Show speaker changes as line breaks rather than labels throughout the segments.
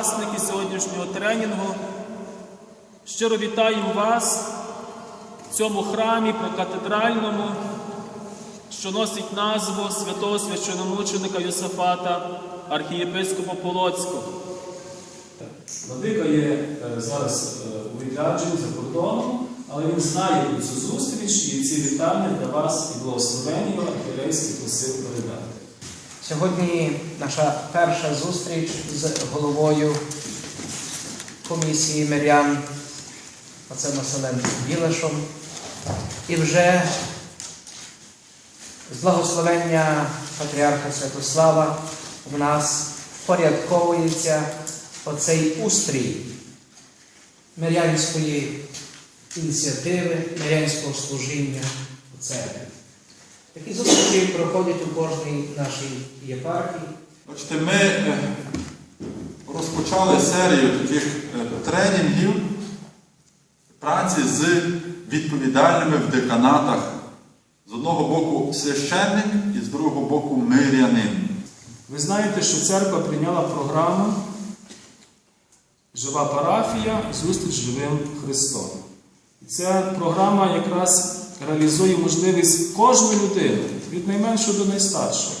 учасники сьогоднішнього тренінгу. Щиро вітаю вас в цьому храмі прокатедральному, що носить назву святого священомученика Йосифата, архієпископа Полоцького. Владика є е, зараз е, у відрядженні за кордоном, але він знає цю зустріч і ці вітання для вас і благословення архієрейських посил передати.
Сьогодні наша перша зустріч з головою комісії мирян отцем Василем Білешом. І вже з благословення Патріарха Святослава в нас впорядковується оцей устрій мирянської ініціативи, мирянського служіння у церкві. Такі зустрічі проходять у кожній нашій єпархії.
Бачите, ми е, розпочали серію таких е, тренінгів праці з відповідальними в деканатах. З одного боку священник і з другого боку мирянин.
Ви знаєте, що церква прийняла програму Жива парафія, зустріч живим Христом. І ця програма якраз реалізує можливість кожної людини, від найменшого до найстаршого,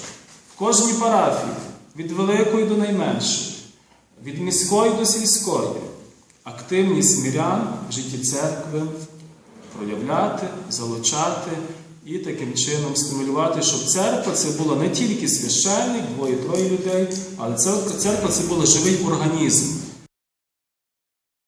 в кожній парафії, від великої до найменшої, від міської до сільської, активність мірян в житті церкви проявляти, залучати і таким чином стимулювати, щоб церква це була не тільки священник, двоє-троє людей, але церква, це була живий організм.